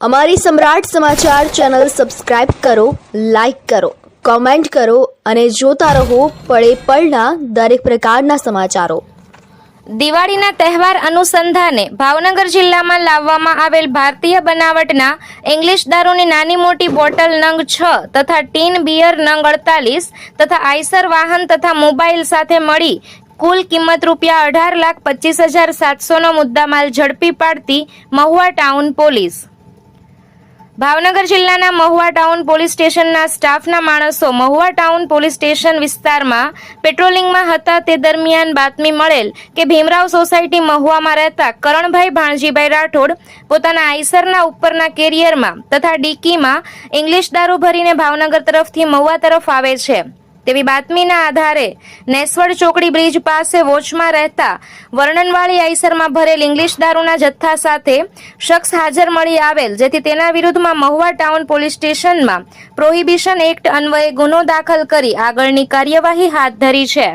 અમારી Samrat Samachar channel subscribe કરો, like કરો, કોમેન્ટ કરો અને જોતા રહો પળે પળના દરેક પ્રકારના સમાચારો. દિવાળીના તહેવાર અનુસંધાને ભાવનગર જિલ્લામાં લાવવામાં આવેલ ભારતીય બનાવટના ઇંગ્લિશ દારૂની નાની મોટી બોટલ નંગ છ તથા ટીન બિયર નંગ અડતાલીસ તથા આઈસર વાહન તથા મોબાઈલ સાથે મળી કુલ કિંમત રૂપિયા અઢાર લાખ પચીસ હજાર સાતસોનો મુદ્દામાલ ઝડપી પાડતી મહુવા ટાઉન પોલીસ. ભાવનગર જિલ્લાના મહુવા ટાઉન પોલીસ સ્ટેશનના સ્ટાફના માણસો મહુવા ટાઉન પોલીસ સ્ટેશન વિસ્તારમાં પેટ્રોલિંગમાં હતા. તે દરમિયાન બાતમી મળેલ કે ભીમરાવ સોસાયટી મહુવામાં રહેતા કરણભાઈ ભાણજીભાઈ રાઠોડ પોતાના આઈસરના ઉપરના કેરિયરમાં તથા ડીકીમાં ઇંગ્લિશ દારૂ ભરીને ભાવનગર તરફથી મહુવા તરફ આવે છે. તેવી બાતમીના આધારે નેસવડ ચોકડી બ્રિજ પાસે વોચમાં રહેતા વર્ણનવાળી આઈસરમાં ભરેલ ઇંગ્લિશ દારૂના જથ્થા સાથે શખ્સ હાજર મળી આવેલ, જેથી તેના વિરુદ્ધમાં મહુવા ટાઉન પોલીસ સ્ટેશનમાં પ્રોહિબિશન એક્ટ અન્વયે ગુનો દાખલ કરી આગળની કાર્યવાહી હાથ ધરી છે.